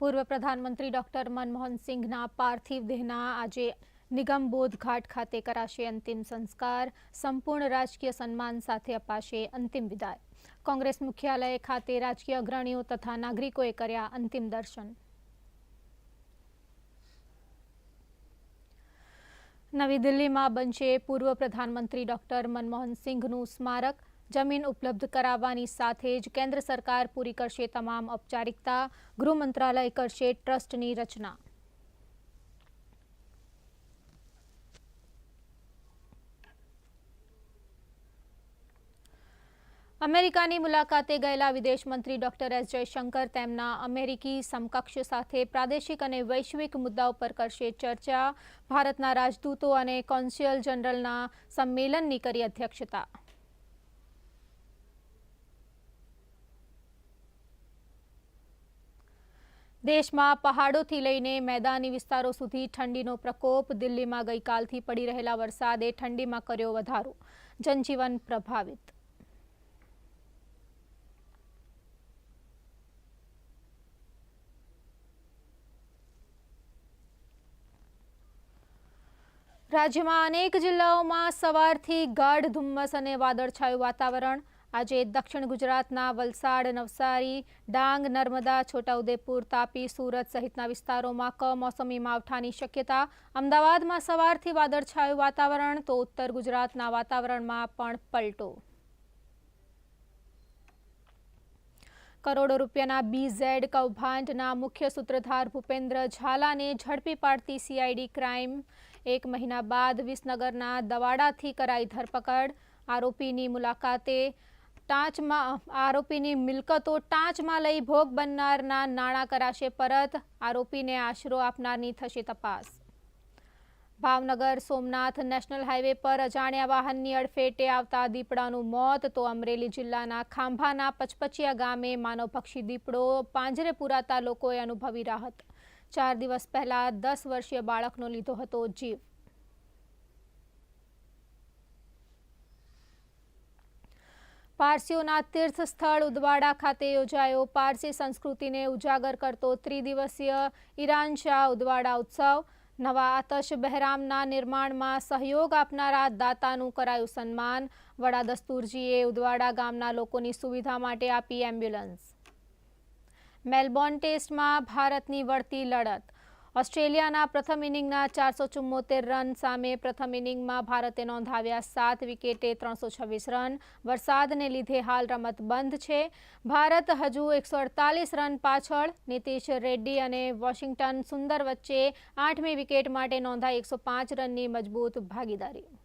પૂર્વ પ્રધાનમંત્રી ડોક્ટર મનમોહન સિંઘના પાર્થિવ દેહના આજે નિગમબોધ ઘાટ ખાતે કરાશે અંતિમ સંસ્કાર. સંપૂર્ણ રાજકીય સન્માન સાથે અપાશે અંતિમ વિદાય. કોંગ્રેસ મુખ્યાલય ખાતે રાજકીય અગ્રણીઓ તથા નાગરિકોએ કર્યા અંતિમ દર્શન. નવી દિલ્હીમાં બનશે પૂર્વ પ્રધાનમંત્રી ડોક્ટર મનમોહન સિંઘનું સ્મારક. જમીન ઉપલબ્ધ કરાવવાની સાથે જ કેન્દ્ર સરકાર પૂરી કરશે તમામ ઔપચારિકતા. ગૃહ મંત્રાલય કરશે ટ્રસ્ટની રચના. અમેરિકાની મુલાકાતે ગયેલા વિદેશ મંત્રી ડોક્ટર એસ જયશંકર તેમના અમેરિકી સમકક્ષ સાથે પ્રાદેશિક અને વૈશ્વિક મુદ્દાઓ પર કરશે ચર્ચા. ભારતના રાજદૂતો અને કોન્સ્યુઅલ જનરલના સંમેલનની કરી અધ્યક્ષતા. દેશમાં પહાડોથી લઈને મેદાની વિસ્તારો સુધી ઠંડીનો પ્રકોપ દિલ્હીમાં ગઈકાલથી પડી રહેલા વરસાદે ઠંડીમાં કર્યો વધારો. જનજીવન પ્રભાવિત. રાજ્યમાં અનેક જિલ્લાઓમાં સવારથી ગાઢ ધુમ્મસ અને વાદળછાયું વાતાવરણ આજે દક્ષિણ ગુજરાતના વલસાડ, નવસારી, ડાંગ, નર્મદા, છોટાઉદેપુર, તાપી, સુરત સહિતના વિસ્તારોમાં કમોસમી માવઠાની શક્યતા. અમદાવાદમાં સવારથી વાદળછાયું વાતાવરણ, તો ઉત્તર ગુજરાતના વાતાવરણમાં પણ પલટો. કરોડો રૂપિયાના બીઝેડ કૌભાંડના મુખ્ય સૂત્રધાર ભૂપેન્દ્ર ઝાલાને ઝડપી પાડતી સીઆઈડી ક્રાઇમ. એક મહિના બાદ વિસનગરના દવાડાથી કરાઈ ધરપકડ. આરોપીની મુલાકાતે ટાંચમાં, આરોપીની મિલકતો ટાંચમાં લઈ ભોગ બનનારના નાણાં કરાશે પરત, આરોપીને આશરો આપનારની થશે તપાસ. ભાવનગર સોમનાથ નેશનલ હાઈવે પર અજાણ્યા વાહનની અડફેટે આવતા દીપડાનું મોત, તો અમરેલી જિલ્લાના ખાંભાના પચપચિયા ગામે માનવભક્ષી દીપડો પાંજરે પુરાતા લોકોએ અનુભવી રાહત. ચાર દિવસ પહેલા દસ વર્ષીય બાળકનો લીધો હતો જીવ. પારસીઓના તીર્થ સ્થળ ઉદવાડા ખાતે યોજાયો પારસી સંસ્કૃતિને ઉજાગર કરતો ત્રિદિવસીય ઈરાન શાહ ઉદવાડા ઉત્સવ. નવા આતશ બહેરામના નિર્માણમાં સહયોગ આપનારા દાતાનું કરાયું સન્માન. વડા દસ્તુરજીએ ઉદવાડા ગામના લોકોની સુવિધા માટે આપી એમ્બ્યુલન્સ. મેલબોર્ન ટેસ્ટમાં ભારતની વળતી લડત. ઓસ્ટ્રેલિયાના પ્રથમ ઇનિંગના ચારસો ચુમ્મોતેર રન સામે પ્રથમ ઇનિંગમાં ભારતે નોંધાવ્યા સાત વિકેટે ત્રણસો છવ્વીસ રન. વરસાદને લીધે હાલ રમત બંધ છે. ભારત હજુ એકસો અડતાલીસ રન પાછળ. નીતિશ રેડ્ડી અને વોશિંગ્ટન સુંદર વચ્ચે આઠમી વિકેટ માટે નોંધાઈ એકસો પાંચ રનની મજબૂત ભાગીદારી.